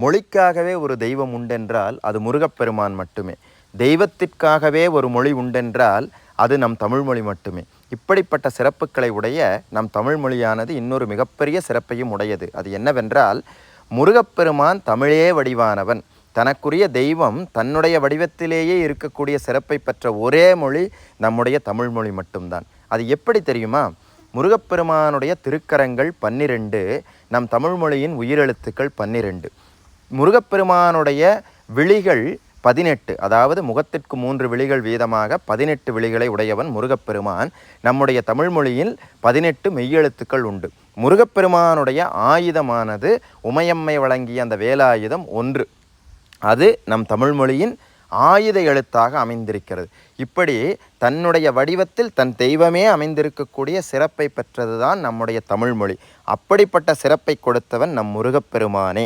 மொழிக்காகவே ஒரு தெய்வம் உண்டென்றால் அது முருகப்பெருமான் மட்டுமே. தெய்வத்திற்காகவே ஒரு மொழி உண்டென்றால் அது நம் தமிழ்மொழி மட்டுமே. இப்படிப்பட்ட சிறப்புகளை உடைய நம் தமிழ்மொழியானது இன்னொரு மிகப்பெரிய சிறப்பையும் உடையது. அது என்னவென்றால் முருகப்பெருமான் தமிழே வடிவானவன். தனக்குரிய தெய்வம் தன்னுடைய வடிவத்திலேயே இருக்கக்கூடிய சிறப்பை பெற்ற ஒரே மொழி நம்முடைய தமிழ்மொழி மட்டும்தான். அது எப்படி தெரியுமா? முருகப்பெருமானுடைய திருக்கரங்கள் பன்னிரெண்டு நம் தமிழ்மொழியின் உயிரெழுத்துக்கள் பன்னிரெண்டு. முருகப்பெருமானுடைய விழிகள் பதினெட்டு. அதாவது முகத்திற்கு மூன்று விழிகள் வீதமாக பதினெட்டு விழிகளை உடையவன் முருகப்பெருமான். நம்முடைய தமிழ் மொழியில் பதினெட்டு மெய்யெழுத்துக்கள் உண்டு. முருகப்பெருமானுடைய ஆயுதமானது உமையம்மை வழங்கிய அந்த வேலாயுதம் ஒன்று. அது நம் தமிழ் மொழியின் ஆயுத எழுத்தாக அமைந்திருக்கிறது. இப்படி தன்னுடைய வடிவத்தில் தன் தெய்வமே அமைந்திருக்கக்கூடிய சிறப்பை பெற்றதுதான் நம்முடைய தமிழ்மொழி அப்படிப்பட்ட சிறப்பை கொடுத்தவன் நம் முருகப்பெருமானே.